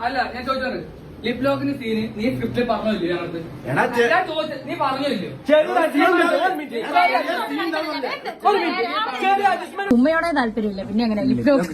അല്ല ഞാൻ ചോദിച്ചത് ലിപ് ലോക്കിന് സീന് നീ സ്ക്രിപ്റ്റിൽ പറഞ്ഞില്ലേ ഞങ്ങൾക്ക് എടാ, ചെ- ഞാൻ ചോദിച്ചത് നീ പറഞ്ഞില്ലേ? ഉമ്മയോടെ താല്പര്യമില്ല. പിന്നെ അങ്ങനെ ലിപ് ലോക്ക്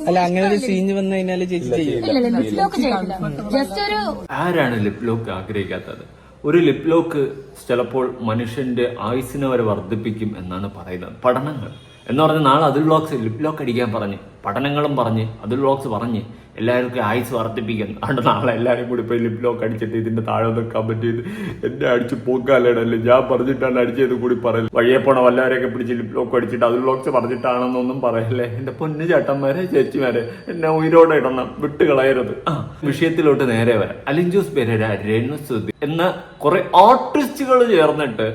അല്ല അങ്ങനെ ഒരു സീൻ വന്നു കഴിഞ്ഞാൽ ചേച്ചി ചെയ്യും ഇല്ല ലിപ് ലോക്ക് ചെയ്യില്ല. ജസ്റ്റ് ഒരു ആരാണ് ലിപ് ലോക്ക് ആഗ്രഹിക്കാത്തത്? ഒരു ലിപ് ലോക്ക് ചിലപ്പോൾ മനുഷ്യന്റെ ആയുസിനെ വരെ വർദ്ധിപ്പിക്കും എന്നാണ് പറയുന്നത്. പഠനങ്ങൾ. എന്ന് പറഞ്ഞ് നാളെ അതിൽ ബ്ലോക്സ് ലിപ് ലോക്ക് അടിക്കാൻ പറഞ്ഞ് പഠനങ്ങളും പറഞ്ഞ് അതിൽ ബ്ലോക്സ് പറഞ്ഞ് എല്ലാവർക്കും ആയുസ് വർദ്ധിപ്പിക്കുന്നു അതുകൊണ്ട് നാളെ എല്ലാവരും കൂടി പോയി ലിപ് ലോക്ക് അടിച്ചിട്ട് ഇതിന്റെ താഴെ ഒന്ന് കമന്റ് ചെയ്ത് എന്നെ അടിച്ച് പോക്കാലേടല്ലേ ഞാൻ പറഞ്ഞിട്ടാണ് അടിച്ചത് കൂടി പറയൽ. വഴിയെ പോണ വല്ലവരെയൊക്കെ പിടിച്ച് ലിപ് ലോക്ക് അടിച്ചിട്ട് അതിൽ ബ്ലോക്സ് പറഞ്ഞിട്ടാണെന്നൊന്നും പറയല്ലേ? എന്റെ പൊന്നു ചേട്ടന്മാരെ ചേച്ചിമാരെ എന്നെ ഉയരോടെ ഇടണം. വിട്ട് കളയരുത്. ആ വിഷയത്തിലോട്ട് നേരെ വരാം. അലിഞ്ചൂസ് പെരേര രേണുസുതി എന്ന കുറെ ആർട്ടിസ്റ്റുകൾ ചേർന്നിട്ട്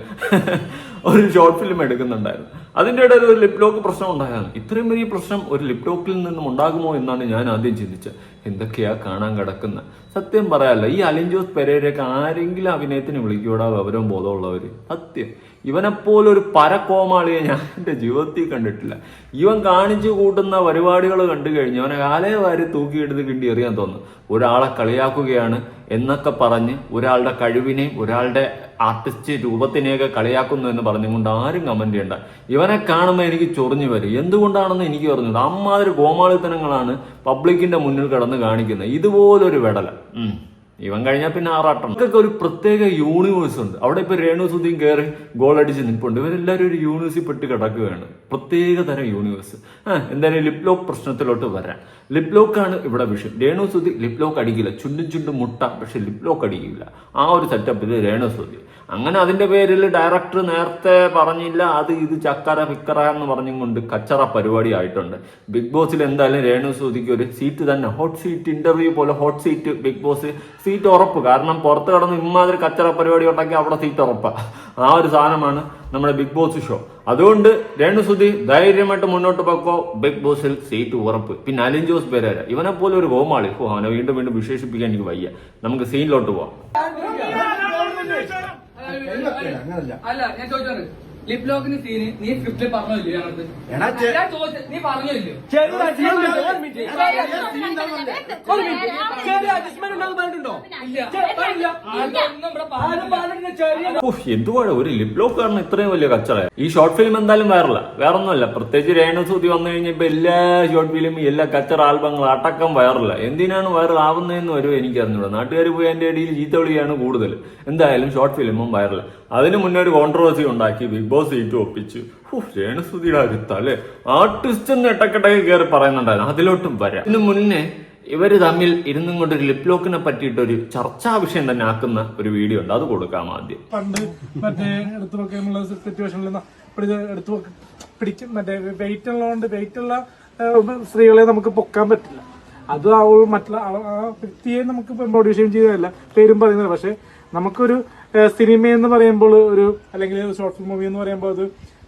ഒരു ഷോർട്ട് ഫിലിം എടുക്കുന്നുണ്ടായിരുന്നു. അതിന്റെ ഇടയിൽ ഒരു ലിപ് ലോക്ക് പ്രശ്നം ഉണ്ടായാൽ ഇത്രയും വലിയ പ്രശ്നം ഒരു ലിപ് ലോക്കിൽ നിന്നും ഉണ്ടാകുമോ എന്നാണ് ഞാൻ ആദ്യം ചിന്തിച്ചത്. എന്തൊക്കെയാ കാണാൻ കിടക്കുന്ന? സത്യം പറയാല്ല ഈ അലിഞ്ചോസ് പെരേരൊക്കെ ആരെങ്കിലും അഭിനയത്തിന് വിളിക്കൂടാ വിവരവും ബോധമുള്ളവര് സത്യം. ഇവനെപ്പോലൊരു പരക്കോമാളിയെ ഞാൻ എന്റെ ജീവിതത്തിൽ കണ്ടിട്ടില്ല. ഇവൻ കാണിച്ചു കൂട്ടുന്ന പരിപാടികൾ കണ്ടു കഴിഞ്ഞ്. അവനെ കാലേ വാരി തൂക്കിയെടുത്ത് കിണ്ടി എറിയാൻ തോന്നും ഒരാളെ കളിയാക്കുകയാണ് എന്നൊക്കെ പറഞ്ഞ് ഒരാളുടെ കഴിവിനെ ഒരാളുടെ ആർട്ടിസ്റ്റ് രൂപത്തിനെയൊക്കെ കളിയാക്കുന്നു എന്ന് പറഞ്ഞുകൊണ്ട് ആരും കമന്റ് ചെയ്യണ്ട. ഇവനെ കാണുമ്പോൾ എനിക്ക് ചൊറിഞ്ഞു വരും. എന്തുകൊണ്ടാണെന്ന് എനിക്ക് പറഞ്ഞത് അമ്മാതിരി കോമാളിത്തനങ്ങളാണ് പബ്ലിക്കിന്റെ മുന്നിൽ കിടന്ന് കാണിക്കുന്നത്. ഇതുപോലൊരു വിടല. ഇവൻ കഴിഞ്ഞാൽ പിന്നെ ആറാട്ടം. ഇതൊക്കെ ഒരു പ്രത്യേക യൂണിവേഴ്സ് ഉണ്ട്. അവിടെ ഇപ്പൊ രേണു സുധിയും കയറി ഗോൾ അടിച്ച് നിൽപ്പുണ്ട്. ഇവരെല്ലാവരും ഒരു യൂണിവേഴ്സിൽ പെട്ട് കിടക്കുകയാണ്. പ്രത്യേക തരം യൂണിവേഴ്സ് എന്തായാലും ലിപ്ലോക്ക് പ്രശ്നത്തിലോട്ട് വരാം. ലിപ്ലോക്കാണ് ഇവിടെ വിഷയം. രേണു സുധി ലിപ്ലോക്ക് അടിക്കില്ല. ചുണ്ടും ചുണ്ടും മുട്ട പക്ഷെ ലിപ്ലോക്ക് അടിക്കില്ല. ആ ഒരു സെറ്റപ്പിൽ രേണു സുധി. അങ്ങനെ അതിന്റെ പേരിൽ ഡയറക്ടർ നേരത്തെ പറഞ്ഞില്ല അത് ഇത് ചക്കര പിക്കറ എന്ന് പറഞ്ഞും കൊണ്ട് കച്ചറ പരിപാടി ആയിട്ടുണ്ട്. ബിഗ് ബോസിൽ എന്തായാലും രേണു സൂതിക്ക് ഒരു സീറ്റ് തന്നെ. ഹോട്ട് സീറ്റ് ഇന്റർവ്യൂ പോലെ hot seat Bigg Boss seat ഉറപ്പ്. കാരണം പുറത്ത് കടന്ന് ഇമ്മാതിരി കച്ചറ പരിപാടി ഉണ്ടാക്കി അവിടെ സീറ്റ് ഉറപ്പാണ് ആ ഒരു സാധനമാണ് നമ്മുടെ ബിഗ് ബോസ് ഷോ അതുകൊണ്ട് രേണു രേണുസുതി ധൈര്യമായിട്ട് മുന്നോട്ട് പോക്കോ. ബിഗ് ബോസിൽ സീറ്റ് ഉറപ്പ്. പിന്നെ അലിൻ ജോസ് പെരേര. ഇവനെ പോലെ ഒരു ഗോമാളി ഓ അവനെ വീണ്ടും വീണ്ടും വിശേഷിപ്പിക്കാൻ എനിക്ക് വയ്യ. നമുക്ക് സീനിലോട്ട് പോവാം. അല്ല ഞാൻ ചോദിച്ചത് ലിപ് ലോക്കിന് സീന് നീ സ്ക്രിപ്റ്റിൽ പറഞ്ഞില്ലേ ഞങ്ങൾക്ക് ഞാൻ നീ പറഞ്ഞില്ലേ ഇല്ല. അതൊന്നും ഇവിടെ പറഞ്ഞിട്ടില്ല. ഓഹ് എന്തുവാണ് ഒരു ലിപ് ലോക്ക് കാരണം ഇത്രയും വലിയ കച്ചറ ഈ ഷോർട്ട് ഫിലിം എന്തായാലും വൈറല വേറെ ഒന്നുമല്ല പ്രത്യേകിച്ച് രേണു സൂതി വന്നു കഴിഞ്ഞപ്പോ എല്ലാ ഷോർട്ട് ഫിലിം എല്ലാ കച്ചറ ആൽബങ്ങളും അടക്കം വൈറല എന്തിനാണ് വൈറൽ ആവുന്നതെന്ന് വരും എനിക്ക് അറിഞ്ഞൂടാ. നാട്ടുകാർ പോയി എന്റെ ഇടയിൽ ചീത്ത വിളിയാണ് കൂടുതൽ. എന്തായാലും ഷോർട്ട് ഫിലിമും വൈറല അതിന് മുന്നേ ഒരു കോൺട്രവേഴ്സി ഉണ്ടാക്കി. ബിഗ് ബോസ് സീറ്റ് ഒപ്പിച്ചു. ഓഹ് അടുത്ത അല്ലെ ആർട്ടിസ്റ്റ് എന്ന് ഇട്ടക്കെട്ടൊക്കെ കയറി പറയുന്നുണ്ടായിരുന്നു. അതിലോട്ടും വരാം. ഇതിനു മുന്നേ ഇവർ തമ്മിൽ ഇരുന്നും കൊണ്ട് ഒരു ലിപ് ലോക്കിനെ പറ്റിയിട്ട് ഒരു ചർച്ചാ വിഷയം തന്നെ ആക്കുന്ന ഒരു വീഡിയോ ഉണ്ട്. അത് കൊടുക്കാം ആദ്യം. പണ്ട് മറ്റേ എടുത്തു എടുത്തു പിടിക്കും മറ്റേ വെയിറ്റ് ഉള്ളതുകൊണ്ട് വെയിറ്റ് ഉള്ള സ്ത്രീകളെ നമുക്ക് പൊക്കാൻ പറ്റില്ല. അത് ആ മറ്റുള്ള ആ- വ്യക്തിയെ നമുക്ക് ബോഡി ഷെയിം ചെയ്തതല്ല. പേരും പറയുന്നത് പക്ഷെ നമുക്കൊരു സിനിമ എന്ന് പറയുമ്പോൾ ഒരു അല്ലെങ്കിൽ ഷോർട്ട് ഫിലിം മൂവി എന്ന് പറയുമ്പോൾ അത്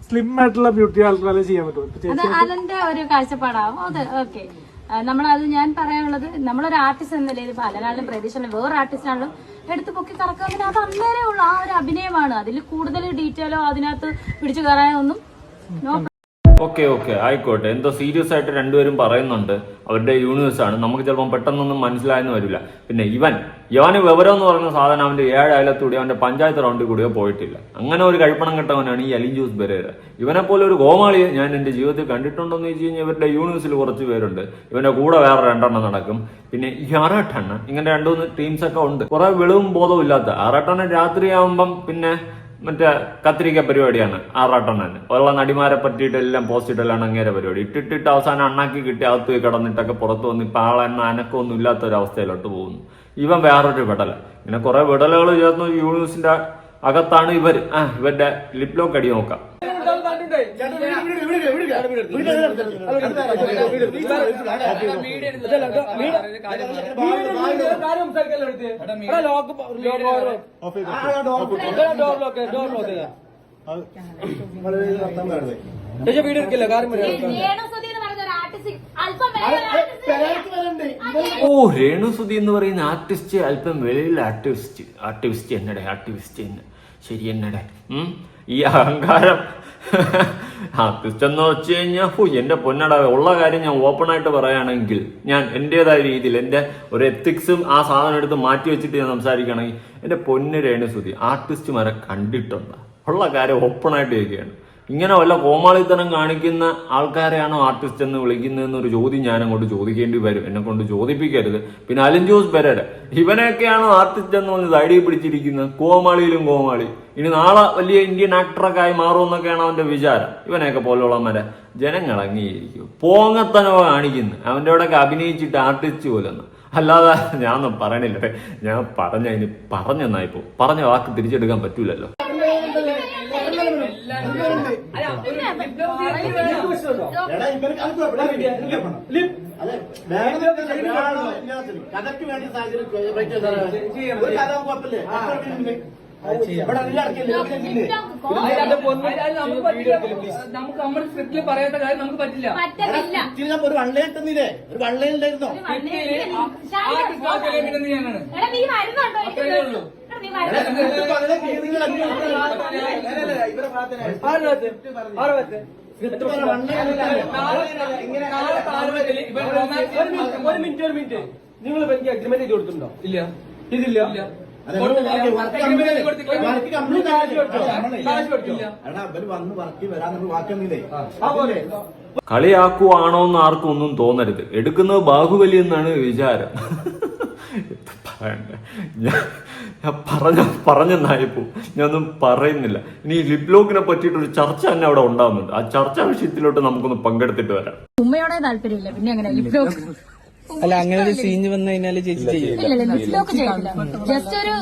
സ്ലിം ആയിട്ടുള്ള ബ്യൂട്ടി ആൾക്കാരെ ചെയ്യാൻ പറ്റും. അത് അതിന്റെ ഒരു കാഴ്ചപ്പാടാവും. അത് ഓക്കെ നമ്മളത് ഞാൻ പറയാനുള്ളത് നമ്മളൊരു ആർട്ടിസ്റ്റ് എന്ന നിലയിൽ പലരാളും അലനാളിലും പ്രതീക്ഷ വേറെ ആർട്ടിസ്റ്റാണല്ലോ എടുത്ത് പൊക്കി കറക്കുക പിന്നെ അത് അന്നേരമുള്ള ആ ഒരു അഭിനയമാണ്. അതിൽ കൂടുതൽ ഡീറ്റെയിലോ അതിനകത്ത് പിടിച്ചു കയറാനൊന്നും നോ ഓക്കെ ഓക്കെ. ആയിക്കോട്ടെ. എന്തോ സീരിയസ് ആയിട്ട് രണ്ടുപേരും പറയുന്നുണ്ട്. അവരുടെ യൂണിവേഴ്സ് ആണ്. നമുക്ക് ചിലപ്പോൾ പെട്ടെന്നൊന്നും മനസ്സിലായെന്ന് വരില്ല. പിന്നെ ഇവൻ യവന് വിവരം എന്ന് പറയുന്ന സാധനം അവന്റെ ഏഴ് അയലത്തൂടി അവന്റെ പഞ്ചായത്ത് റൗണ്ടിൽ കൂടിയോ പോയിട്ടില്ല. അങ്ങനെ ഒരു കഴിപ്പണം കെട്ടവനാണ് ഈ അലിൻ ജൂസ് ബെരേര. ഇവനെ പോലെ ഒരു ഗോമാളിയെ ഞാൻ എന്റെ ജീവിതത്തിൽ കണ്ടിട്ടുണ്ടോന്ന് ചോദിച്ചു കഴിഞ്ഞാൽ ഇവരുടെ യൂണിവേഴ്സിൽ കുറച്ച് പേരുണ്ട്. ഇവന്റെ കൂടെ വേറെ രണ്ടെണ്ണം നടക്കും. പിന്നെ ഈ ആറാട്ടെണ്ണ ഇങ്ങനെ രണ്ടുമൂന്ന് ടീംസ് ഒക്കെ ഉണ്ട്. കുറെ വെളിവും ബോധവും ഇല്ലാത്ത. ആറാട്ടെണ്ണ രാത്രിയാവുമ്പം പിന്നെ മറ്റേ കത്തിരിക്ക പരിപാടിയാണ് ആറാട്ടെണ്ണൻ ഉള്ള നടിമാരെ പറ്റിയിട്ട് എല്ലാം പോസ്റ്റ് അങ്ങേരെ പരിപാടി. ഇട്ടിട്ടിട്ട് അവസാനം അണ്ണാക്കി കിട്ടി അകത്ത് കിടന്നിട്ടൊക്കെ പുറത്ത് വന്ന് ഇപ്പൊ ആളെണ്ണ അനക്കൊന്നും ഇല്ലാത്ത ഒരു അവസ്ഥയിലോട്ട് പോകുന്നു. ഇവൻ വേറൊരു വിടല. ഇങ്ങനെ കുറെ വിടലുകൾ ചേർന്ന് യൂണിവേഴ്സിന്റെ അകത്താണ് ഇവർ ആ ഇവരുടെ ലിപ് ലോക്ക് അടി നോക്കാം. മീഡിയ എടുത്ത് പറയുന്ന കാര്യം ഓ രേണുസുതി എന്ന് പറയുന്ന ആർട്ടിസ്റ്റ് അല്പം വെളിയിൽ ആർട്ടിസ്റ്റ് ആർട്ടിസ്റ്റ് എന്നടെ ആർട്ടിസ്റ്റ് എന്ന് ശരി എന്നടെ. ഈ അഹങ്കാരം ആർട്ടിസ്റ്റ് എന്ന് വെച്ച് കഴിഞ്ഞാൽ ഹു എന്റെ പൊന്നട ഉള്ള കാര്യം ഞാൻ ഓപ്പൺ ആയിട്ട് പറയുകയാണെങ്കിൽ ഞാൻ എന്റെതായ രീതിയിൽ എന്റെ ഒരു എത്തിക്സും ആ സാധനം എടുത്ത് മാറ്റി വെച്ചിട്ട് ഞാൻ സംസാരിക്കുകയാണെങ്കിൽ എന്റെ പൊന്ന് രേണുസുതി ആർട്ടിസ്റ്റുമാരെ കണ്ടിട്ടുണ്ട് ഉള്ള കാര്യം ഓപ്പൺ ആയിട്ട് ചോദിക്കുകയാണ്. ഇങ്ങനെ വല്ല കോമാളിത്തനം കാണിക്കുന്ന ആൾക്കാരെയാണോ ആർട്ടിസ്റ്റ് എന്ന് വിളിക്കുന്നതെന്നൊരു ചോദ്യം ഞാൻ അങ്ങോട്ട് ചോദിക്കേണ്ടി വരും. എന്നെ കൊണ്ട് ചോദിപ്പിക്കരുത്. പിന്നെ അലൻ ജോസ് പെരേര. ഇവനെയൊക്കെയാണോ ആർട്ടിസ്റ്റ് എന്ന് പറഞ്ഞ് സൈഡിൽ പിടിച്ചിരിക്കുന്നത്? കോമാളിയിലും കോമാളി. ഇനി നാളെ വലിയ ഇന്ത്യൻ ആക്ടറൊക്കെ ആയി മാറുമെന്നൊക്കെയാണ് അവന്റെ വിചാരം. ഇവനെയൊക്കെ പോലുള്ളവന്മാരെ. ജനങ്ങൾ അംഗീകരിക്കും. പോങ്ങത്തനവ കാണിക്കുന്നു. അവന്റെ ഒക്കെ അഭിനയിച്ചിട്ട് ആർട്ടിസ്റ്റ് പോലെന്ന്. അല്ലാതെ ഞാനൊന്നും പറയണില്ല ഞാൻ പറഞ്ഞ പറഞ്ഞെന്നായിപ്പോ പറഞ്ഞ വാക്ക് തിരിച്ചെടുക്കാൻ പറ്റൂലല്ലോ എടാ ഇവർക്ക് അത് കുഴപ്പമില്ല. അതെ, വേണമെന്ന് വേണമെന്ന് ഇങ്ങനെ ചെയ്യും. കഥയ്ക്ക് വേണ്ടി സാഹചര്യം കുഴപ്പമില്ലേ? നമുക്ക് നമ്മുടെ സ്ക്രിപ്റ്റിൽ പറയാത്ത കാര്യം നമുക്ക് പറ്റില്ല ഒരു വൺലൈൻ തന്നില്ലേ ഒരു വൺലൈൻ ഉണ്ടായിരുന്നോ ഒരു മിനിറ്റ് ഒരു മിനിറ്റ് നിങ്ങൾ എനിക്ക് അഗ്രിമെന്റ് ചെയ്ത് കൊടുത്തിട്ടുണ്ടോ? ഇല്ല. ഇതില്ല? കളിയാക്കുവാണോ എന്ന് ആർക്കും ഒന്നും തോന്നരുത്. എടുക്കുന്നത് ബാഹുബലി എന്നാണ് വിചാരം. പറയണ്ടേ ഞാൻ ഞാൻ പറഞ്ഞ പറഞ്ഞെന്നായപ്പോൾ ഞാനൊന്നും പറയുന്നില്ല. ഇനി ഈ ലിപ്ലോക്കിനെ പറ്റിയിട്ടൊരു ചർച്ച തന്നെ അവിടെ ഉണ്ടാവുന്നുണ്ട്. ആ ചർച്ചാ വിഷയത്തിലോട്ട് നമുക്കൊന്ന് പങ്കെടുത്തിട്ട് വരാം. ഉമ്മയോടെ താല്പര്യമില്ല. പിന്നെ അങ്ങനെ ലിപ് ലോക്ക് അല്ല അങ്ങനെ ഒരു സീൻ വന്നു കഴിഞ്ഞാൽ ചേച്ചി ഇല്ല ചെയ്യില്ല. ജസ്റ്റ് ഒരു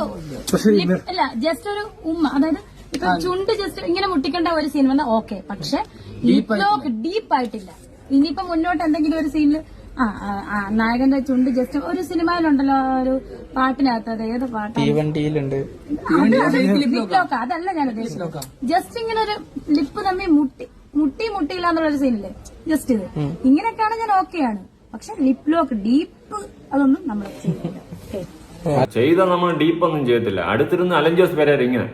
lip- അല്ല ജസ്റ്റ് ഒരു ഉമ്മ. അതായത് ഇപ്പൊ ചുണ്ട് ജസ്റ്റ് ഇങ്ങനെ മുട്ടിക്കേണ്ട ഒരു സീൻ വന്നാൽ ഓക്കെ പക്ഷെ ലിപ് ലോക്ക് ഡീപ്പ് ആയിട്ടില്ല. ഇനിയിപ്പോ മുന്നോട്ട് എന്തെങ്കിലും ഒരു സീനിൽ ആ ആ, നായകന്റെ ചുണ്ട് ജസ്റ്റ് ഒരു സിനിമയിലുണ്ടല്ലോ ഒരു പാട്ടിനകത്ത് അത് ഏത് പാട്ടാണ്? തീവണ്ടിയിലുണ്ട്. ലിപ് ലോക്ക് അതല്ല ഞാൻ ഉദ്ദേശിച്ചത്. ജസ്റ്റ് ഇങ്ങനെ ഒരു ലിപ്പ് തമ്മി മുട്ടി മുട്ടി മുട്ടിയില്ല എന്നുള്ള ഒരു സീനില്ലേ ജസ്റ്റ് ഇത് ഇങ്ങനെയൊക്കെയാണ് ഞാൻ ഓക്കെയാണ് പക്ഷെ ലിപ് ലോക്ക് ഡീപ്പ് അതൊന്നും നമ്മൾ ചെയ്യില്ല. ചെയ്ത നമ്മൾ ഡീപ്പ് ഒന്നും ചെയ്യത്തില്ല. അടുത്തിരുന്ന് അലഞ്ചോസ് പേരായിരുന്നു ഇങ്ങനെ.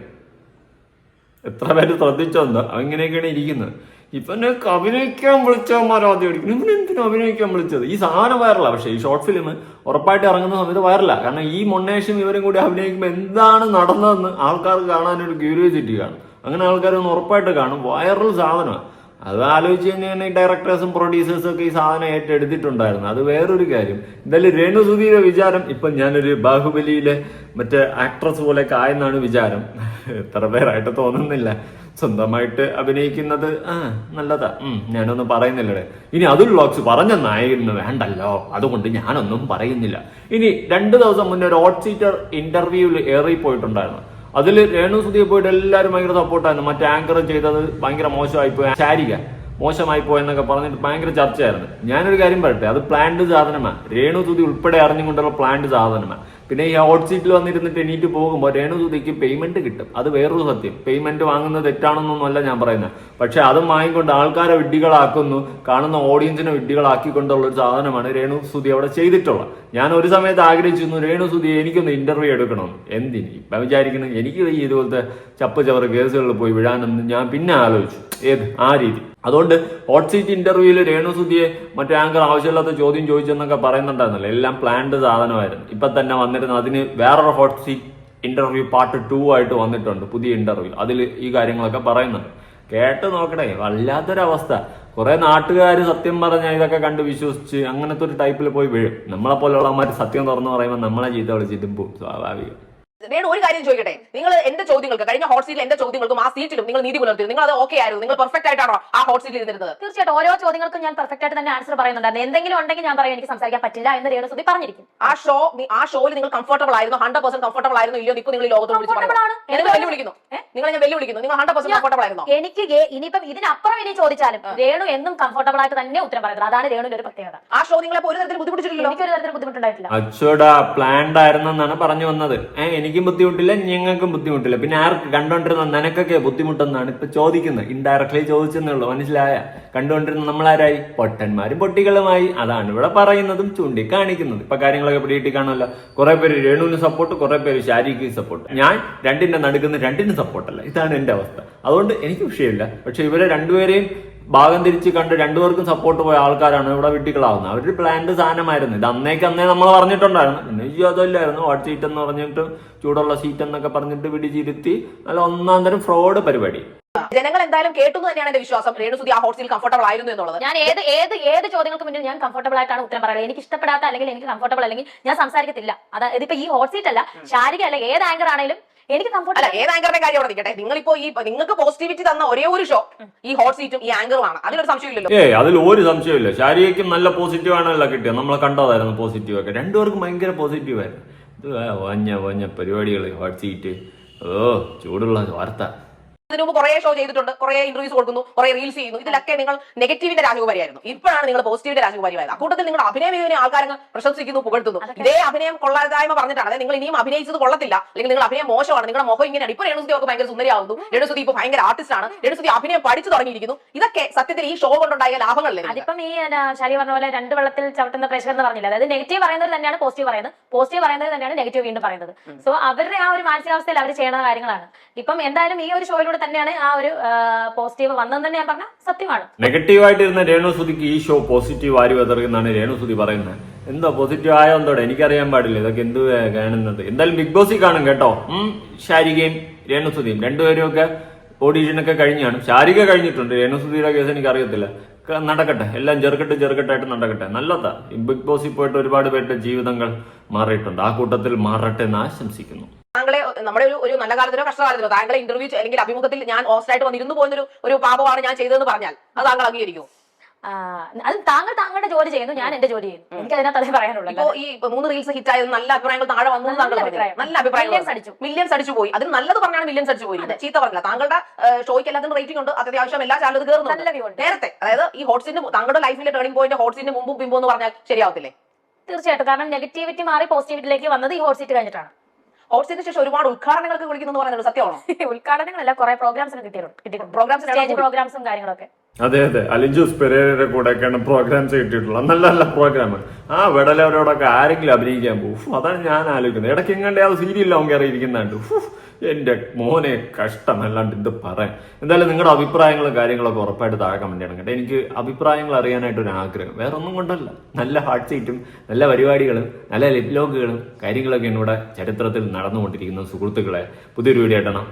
എത്ര പേര് ശ്രദ്ധിച്ചോന്തോ അങ്ങനെയൊക്കെയാണ് ഇരിക്കുന്നത്. ഇവനെ അഭിനയിക്കാൻ വിളിച്ചവന്മാരോ ആദ്യം അടിക്കും ഇവനെ എന്തിനും അഭിനയിക്കാൻ വിളിച്ചത്? ഈ സാധനം വൈറലാ. പക്ഷേ ഈ ഷോർട്ട് ഫിലിം ഉറപ്പായിട്ട് ഇറങ്ങുന്ന സമയത്ത് വൈറലാ. കാരണം ഈ മൊണ്ണേഷും ഇവരും കൂടി അഭിനയിക്കുമ്പോൾ എന്താണ് നടന്നതെന്ന് ആൾക്കാർക്ക് കാണാനൊരു ക്യൂരിയോസിറ്റി കാണും. അങ്ങനെ ആൾക്കാരൊന്ന് ഉറപ്പായിട്ട് കാണും. വൈറൽ സാധനമാണ് അത് ആലോചിച്ച് കഴിഞ്ഞാൽ ഈ ഡയറക്ടേഴ്സും പ്രൊഡ്യൂസേഴ്സും ഒക്കെ ഈ സാധനം ഏറ്റെടുത്തിട്ടുണ്ടായിരുന്നു. അത് വേറൊരു കാര്യം. എന്തായാലും രേണു സുധീരെ വിചാരം ഇപ്പൊ ഞാനൊരു ബാഹുബലിയിലെ മറ്റേ ആക്ട്രസ് പോലെയൊക്കെ ആയെന്നാണ് വിചാരം. എത്ര പേരായിട്ട് തോന്നുന്നില്ല. സ്വന്തമായിട്ട് അഭിനയിക്കുന്നത് ആ നല്ലതാ. ഞാനൊന്നും പറയുന്നില്ലടേ. ഇനി അതുൽ വ്ളോഗ്സ് പറഞ്ഞ നായകന് വേണ്ടല്ലോ. അതുകൊണ്ട് ഞാനൊന്നും പറയുന്നില്ല. ഇനി രണ്ടു ദിവസം മുന്നേ ഒരു ഓട്ട് സീറ്റർ ഇന്റർവ്യൂവിൽ ഏറി പോയിട്ടുണ്ടായിരുന്നു അതിൽ രേണു സുധിയെ പോയിട്ട് എല്ലാവരും ഭയങ്കര സപ്പോർട്ടായിരുന്നു മറ്റേ ആങ്കർ ചെയ്തത് ഭയങ്കര മോശമായി പോയി. ശാരിക മോശമായി പോയെന്നൊക്കെ പറഞ്ഞിട്ട് ഭയങ്കര ചർച്ചയായിരുന്നു. ഞാനൊരു കാര്യം പറയട്ടെ? അത് പ്ലാന്റ് സാധനമാണ് രേണു സുധി ഉൾപ്പെടെ അറിഞ്ഞുകൊണ്ടുള്ള പ്ലാന്റ് സാധനമാണ് പിന്നെ ഈ ഹോട്ട് സീറ്റിൽ വന്നിരുന്നിട്ട് എണീറ്റ് പോകുമ്പോൾ സുധയ്ക്ക് പേയ്മെന്റ് കിട്ടും. അത് വേറൊരു സത്യം. പേയ്മെന്റ് വാങ്ങുന്നത് തെറ്റാണെന്നൊന്നുമല്ല ഞാൻ പറയുന്നത്. പക്ഷെ അതും വാങ്ങിക്കൊണ്ട് ആൾക്കാരെ വിഡ്ഢികളാക്കുന്നു കാണുന്ന ഓഡിയൻസിനെ വിഡ്ഢികളാക്കിക്കൊണ്ടുള്ള ഒരു സാധനമാണ് രേണു സുധി അവിടെ ചെയ്തിട്ടുള്ളത്. ഞാൻ ഒരു സമയത്ത് ആഗ്രഹിച്ചിരുന്നു രേണു സുധി എനിക്കൊന്ന് ഇന്റർവ്യൂ എടുക്കണം. എന്തിന്? ഇപ്പം വിചാരിക്കുന്നു എനിക്ക് ഈ ഇതുപോലത്തെ ചപ്പ് ചവറ് കേസുകളിൽ പോയി വിഴാനെന്ന് ഞാൻ പിന്നെ ആലോചിച്ചു. ഏത്? ആ രീതി. അതുകൊണ്ട് ഹോട്ട് സീറ്റ് ഇന്റർവ്യൂവിൽ രേണു സുധിയെ മറ്റേ ആങ്കർ ആവശ്യമില്ലാത്ത ചോദ്യം ചോദിച്ചെന്നൊക്കെ പറയുന്നുണ്ടായിരുന്നല്ലോ. എല്ലാം പ്ലാൻഡ് സാധനമായിരുന്നു. ഇപ്പൊ തന്നെ വന്നിരുന്നു അതിന് വേറൊരു hot seat interview part two ആയിട്ട് വന്നിട്ടുണ്ട് പുതിയ ഇന്റർവ്യൂ അതിൽ ഈ കാര്യങ്ങളൊക്കെ പറയുന്നുണ്ട്. കേട്ട് നോക്കണേ വല്ലാത്തൊരവസ്ഥ. കുറെ നാട്ടുകാർ സത്യം പറഞ്ഞാൽ ഇതൊക്കെ കണ്ട് വിശ്വസിച്ച് അങ്ങനത്തെ ഒരു ടൈപ്പിൽ പോയി വീഴും. നമ്മളെ പോലെയുള്ളവന്മാർ സത്യം തുറന്നു പറയുമ്പോൾ നമ്മളെ ജീവിതം വിളിച്ചിട്ടും പോവും സ്വാഭാവികം. വേണു ഒരു കാര്യം ചോദിക്കട്ടെ? നിങ്ങൾ എന്റെ ചോദ്യങ്ങൾക്ക് കഴിഞ്ഞ ഹോട്ട് സീറ്റിൽ എന്റെ ചോദ്യങ്ങൾക്കും ആ സീറ്റിലും നിങ്ങൾ നീതി പുലർത്തി നിങ്ങൾ അത് ഓക്കെ ആയിരുന്നു. നിങ്ങൾ പെർഫെക്റ്റ് ആയിട്ടാണോ ആ ഹോട്ട് സീറ്റിൽ ഇരുന്നിരുന്നത്? തീർച്ചയായിട്ടും ഓരോ ചോദ്യങ്ങൾക്കും ഞാൻ പെർഫെക്റ്റ് ആയിട്ട് തന്നെ ആൻസർ പറയുന്നുണ്ടായിരുന്നു എന്തെങ്കിലും ഉണ്ടെങ്കിൽ ഞാൻ പറയും എനിക്ക് സംസാരിക്കാൻ പറ്റില്ല എന്ന് രേണു സുധി പറഞ്ഞിരിക്കും. ആ ഷോ ആ ഷോയിൽ നിങ്ങൾ കംഫർട്ടബിൾ ആയിരുന്നു ഹൺഡ്രഡ് പെർസെന്റ് കംഫർട്ടബിൾ ആയിരുന്നു ഇല്ലയോ ഇപ്പോൾ നിങ്ങൾ ഈ ലോകത്തോട്. പറയുന്നു നിങ്ങൾ വെല്ലുവിളിക്കുന്നു. ഏ? നിങ്ങൾ ഞാൻ വെല്ലുവിളിക്കുന്നു. നിങ്ങൾ ഹൺഡ്രഡ് പെർസെന്റ് കംഫർട്ടബിൾ ആയിരുന്നു? എനിക്ക് ഇനിയിപ്പം ഇതിനപ്പുറം ഇനി ചോദിച്ചാലും രേണു എന്നും കംഫർട്ടബിൾ ആയിട്ട് തന്നെ ഉത്തരം പറയുന്നത്. അതാണ് രേണുവിന്റെ ഒരു പ്രത്യേകത. ആ ഷോ നിങ്ങളെ ഒരു തരത്തിൽ ബുദ്ധിമുട്ടിട്ടില്ലല്ലോ എനിക്ക് ഒരു തരത്തിൽ ബുദ്ധിമുട്ടുണ്ടായിട്ടില്ല. അച്ചോടാ പ്ലാൻഡ് ആയിരുന്നെന്നാണ് പറഞ്ഞു വന്നത്. എനിക്കും ബുദ്ധിമുട്ടില്ല ഞങ്ങൾക്കും ബുദ്ധിമുട്ടില്ല. പിന്നെ ആർക്ക് കണ്ടുകൊണ്ടിരുന്ന നിനക്കൊക്കെ ബുദ്ധിമുട്ടെന്നാണ് ഇപ്പൊ ചോദിക്കുന്നത്. ഇൻഡയറക്ട്ലി ചോദിച്ചെന്നേ ഉള്ളൂ. മനസ്സിലായ? കണ്ടുകൊണ്ടിരുന്ന നമ്മളാരായി? പൊട്ടന്മാരും പൊട്ടികളുമായി. അതാണ് ഇവിടെ പറയുന്നതും ചൂണ്ടിക്കാണിക്കുന്നത്. ഇപ്പൊ കാര്യങ്ങളൊക്കെ പിടിയിട്ട് കാണുമല്ലോ. കുറെ പേര് രേണുവിന് സപ്പോർട്ട് കുറെ പേര് ശാരിക്ക് സപ്പോർട്ട് ഞാൻ രണ്ടിന്റെ നടുക്കുന്ന രണ്ടിന് സപ്പോർട്ടല്ല ഇതാണ് എന്റെ അവസ്ഥ. അതുകൊണ്ട് എനിക്ക് വിഷയമില്ല. പക്ഷെ ഇവരെ രണ്ടുപേരെയും ഭാഗം തിരിച്ച് കണ്ട് രണ്ടുപേർക്കും സപ്പോർട്ട് പോയ ആൾക്കാരാണ് ഇവിടെ വിട്ടികളാവുന്നത് അവരുടെ പ്ലാന്റ് സാധനമായിരുന്നു. ഇത് അന്നേക്ക് അന്നേ നമ്മൾ പറഞ്ഞിട്ടുണ്ടായിരുന്നു. പിന്നെ ഈ അതല്ലായിരുന്നു. വാട്ട് സീറ്റ് എന്ന് പറഞ്ഞിട്ട് ചൂടുള്ള സീറ്റ് എന്നൊക്കെ പറഞ്ഞിട്ട് പിടിച്ചിരുത്തി. അല്ല ഒന്നാം തരം ഫ്രോഡ് പരിപാടി. ജനങ്ങൾ എന്തായാലും കേട്ടു തന്നെയാണ് എന്റെ വിശ്വാസം. രേണുസുതി ആ ഹോട്ട് സീറ്റിൽ കംഫർട്ടബിൾ ആയിരുന്നു എന്നുള്ളത്. ഞാൻ ഏത് ഏത് ഏത് ചോദ്യങ്ങൾക്ക് മുന്നിൽ ഞാൻ കംഫർട്ടബിൾ ആയിട്ടാണ് ഉത്തരം പറയുന്നത് എനിക്ക് ഇഷ്ടപ്പെടാത്ത അല്ലെങ്കിൽ എനിക്ക് കംഫർട്ടബിൾ അല്ലെങ്കിൽ ഞാൻ സംസാരിക്കത്തില്ല. അതായത് ഇതിപ്പോ ഈ ഹോട്ട് സീറ്റ് അല്ല ശാരിക അല്ല ഏത് ആങ്കർ ആണെങ്കിലും എനിക്ക് അല്ല കംഫർട്ടബിൾ ഏത് ആങ്കറിന്റെ കാര്യം അവിടെ നിൽക്കട്ടെ? നിങ്ങളിപ്പോ ഈ നിങ്ങൾക്ക് പോസിറ്റിവിറ്റി തന്ന ഒരേ ഒരു ഷോ ഈ ഹോട്ട് സീറ്റും ഈ ആങ്കറുമാണ് അതിലൊരു സംശയമില്ലല്ലോ ഏ അതിൽ ഒരു സംശയമില്ല ശാരീരിക്കും നല്ല പോസിറ്റീവ് ആണല്ലോ കിട്ടിയത്. നമ്മളെ കണ്ടതായിരുന്നു പോസിറ്റീവ് ഒക്കെ. രണ്ടുപേർക്കും ഭയങ്കര പോസിറ്റീവ് ആയിരുന്നു. ഇത് വഞ്ഞ വഞ്ഞ പരിപാടികൾ ഹോട്ട് സീറ്റ് ഓ ചൂടുള്ള വാർത്ത. ഇതിനു മുമ്പ് കുറെ ഷോ ചെയ്തിട്ടുണ്ട് കുറെ ഇന്റർവ്യൂസ് കൊടുക്കുന്നു കുറെ റീൽസ് ചെയ്യുന്നു. ഇതിലൊക്കെ നിങ്ങൾ നെഗറ്റീവിന്റെ രാജകുമാരിയായിരുന്നു. ഇപ്പോഴാണ് നിങ്ങൾ പോസിറ്റീവിന്റെ രാജകുമാരിയായത്. അക്കൂട്ടത്തിൽ നിങ്ങൾ അഭിനയ ആൾക്കാരങ്ങ് പ്രശംസിക്കുന്നു പുകഴ്ത്തുന്നു. ഇതേ അഭിനയം കൊള്ളാതായ്മ പറഞ്ഞിട്ടാണ്. അതായത് നിങ്ങൾ ഇനിയും അഭിനയിച്ചത് കൊള്ളത്തില്ല. അല്ലെങ്കിൽ നിങ്ങൾ അഭിനയം മോശമാണ്. നിങ്ങളുടെ മുഖം ഇങ്ങനെയാണ്. ഇപ്പോൾ രേണുസുതി ഒക്കെ ഭയങ്കര സുന്ദരിയാവുന്നു. രേണുസുതി ഇപ്പൊ ഭയങ്കര ആർട്ടിസ്റ്റ് ആണ്. രേണുസുതി അഭിനയം പഠിച്ചു തുടങ്ങിയിരിക്കുന്നു. ഇതൊക്കെ സത്യത്തിൽ ഈ ഷോ കൊണ്ടുണ്ടായ ലാഭങ്ങളല്ലേ അതിപ്പം ഈ ശരി പറഞ്ഞ പോലെ രണ്ട് വെള്ളത്തിൽ ചവിട്ടുന്ന പ്രേക്ഷകർ എന്ന് പറഞ്ഞില്ല? അതായത് നെഗറ്റീവ് പറയുന്നത് തന്നെയാണ് പോസിറ്റീവ് പറയുന്നത്. പോസിറ്റീവ് പറയുന്നത് തന്നെയാണ് നെഗറ്റീവ് വീണ്ടും പറയുന്നത്. സോ അവരുടെ ആ ഒരു മാനസികാവസ്ഥയിൽ അവർ ചെയ്യുന്ന കാര്യങ്ങളാണ്. ഇപ്പം എന്തായാലും ഈ ഒരു ഷോയിലൂടെ തന്നെയാണ് ആ ഒരു പോസിറ്റീവ് വന്നതെന്ന് തന്നെ ഞാൻ പറഞ്ഞ സത്യമാണ്. നെഗറ്റീവായിട്ടിരുന്ന രേണുസുതിക്ക് ഈ ഷോ പോസിറ്റീവ് ആര് രേണു സുധി പറയുന്നത്. എന്തോ പോസിറ്റീവ് ആയോ എന്തോടെ? എനിക്കറിയാൻ പാടില്ല. ഇതൊക്കെ എന്ത് കാണുന്നത്? എന്തായാലും ബിഗ് ബോസിൽ കാണും കേട്ടോ. ഷാരികയും രേണുസുതിയും. രണ്ടുപേരും ഒക്കെ ഓഡീഷനൊക്കെ കഴിഞ്ഞാണ് ശാരിക കഴിഞ്ഞിട്ടുണ്ട്. രേണുസുതിയുടെ കേസ് എനിക്ക് അറിയത്തില്ല നടക്കട്ടെ. എല്ലാം ചെറുക്കട്ട് ചെറുക്കട്ടായിട്ട് നടക്കട്ടെ. നല്ലതാ. ബിഗ് ബോസിൽ പോയിട്ട് ഒരുപാട് പേരുടെ ജീവിതങ്ങൾ മാറിയിട്ടുണ്ട്. ആ കൂട്ടത്തിൽ മാറട്ടെ എന്ന് ആശംസിക്കുന്നു. നമ്മുടെ ഒരു ഒരു നല്ല കാലത്തിലോ കഷ്ടകാലത്തിലോ താങ്കളെ ഇന്റർവ്യൂ അല്ലെങ്കിൽ അഭിമുഖത്തിൽ ഞാൻ ഹോസ്റ്റായിട്ട് വന്നിരുന്നു പോകുന്ന ഒരു പാപമാണ് ഞാൻ ചെയ്തതെന്ന് പറഞ്ഞാൽ അത് താങ്കൾ അംഗീകരിക്കും അത് താങ്കൾ താങ്കളുടെ ജോലി ചെയ്യുന്നു ഞാൻ എന്റെ ജോലി ചെയ്യുന്നു. എനിക്ക് അതിനകത്ത് അതേ പറയാനുള്ളൂ. ഇപ്പോ ഈ മൂന്ന് റീൽസ് ഹിറ്റ് ആയത് നല്ല അഭിപ്രായങ്ങൾ താഴെ വന്നു നല്ല? അഭിപ്രായം. അടിച്ചു. മില്യൻസ് അടിച്ചു പോയി. അതിൽ നല്ലത് പറഞ്ഞാണ് മില്യൻസ് അടിച്ചു പോയി. ചീത്ത പറഞ്ഞില്ല. താങ്കളുടെ ഷോയ്ക്ക് എല്ലാത്തിനും റേറ്റിംഗ് ഉണ്ട്. അത്യാവശ്യം എല്ലാ ചാനലും കയറുന്നു നേരത്തെ അതായത് ഈ ഹോട്ട്സിന്റെ താങ്കളുടെ ലൈഫിലെ ടേണിംഗ് പോയിന്റ് ഹോട്ട്സിന്റെ മുമ്പും പിമ്പും എന്ന് പറഞ്ഞാൽ ശരിയാവത്തില്ലേ? തീർച്ചയായിട്ടും. കാരണം നെഗറ്റിവിറ്റി മാറി പോസിറ്റിവിറ്റിയിലേക്ക് വന്നത് ഈ ഹോട്ട് സീറ്റ് കഴിഞ്ഞിട്ടാണ്. ഹോട്ട്സിന് ശേഷം ഒരുപാട് ഉദ്ഘാടനങ്ങൾക്ക് വിളിക്കുന്നു പറയുന്നത് സത്യമാണോ? ഉദ്ഘാടനങ്ങളല്ല കുറെ പ്രോഗ്രാംസ് ഒക്കെ കിട്ടിയിട്ടുണ്ട്. പ്രോഗ്രാംസ് സ്റ്റേജ് പ്രോഗ്രാംസും കാര്യങ്ങളൊക്കെ. അതെ അതെ. അലിഞ്ചൂസ് പെരേരയുടെ കൂടെയൊക്കെയാണ് പ്രോഗ്രാംസ് കിട്ടിയിട്ടുള്ളത്. നല്ല നല്ല പ്രോഗ്രാം ആ വെടലവരോടൊക്കെ ആരെങ്കിലും അഭിനയിക്കാൻ പോകും. അതാണ് ഞാൻ ആലോചിക്കുന്നത്. ഇടയ്ക്ക് എങ്ങാണ്ട് ആ സീരിയലിൽ അവൻ കയറിയിരിക്കുന്നുണ്ട് എന്റെ മോനെ കഷ്ടം. അല്ലാണ്ട് ഇത് പറയാൻ. എന്തായാലും നിങ്ങളുടെ അഭിപ്രായങ്ങളും കാര്യങ്ങളൊക്കെ ഉറപ്പായിട്ട് താഴെ കമന്റ് ചെയ്യണം കേട്ടോ. എനിക്ക് അഭിപ്രായങ്ങൾ അറിയാനായിട്ട് ഒരു ആഗ്രഹം വേറെ ഒന്നും കൊണ്ടല്ല. നല്ല ഹാർട്ട് സീറ്റും നല്ല പരിപാടികളും നല്ല ലിപ്ലോഗുകളും കാര്യങ്ങളൊക്കെ ഇവിടെ ചരിത്രത്തിൽ നടന്നുകൊണ്ടിരിക്കുന്ന സുഹൃത്തുക്കളെ പുതിയൊരു വീഡിയോ ആയിട്ടാണ്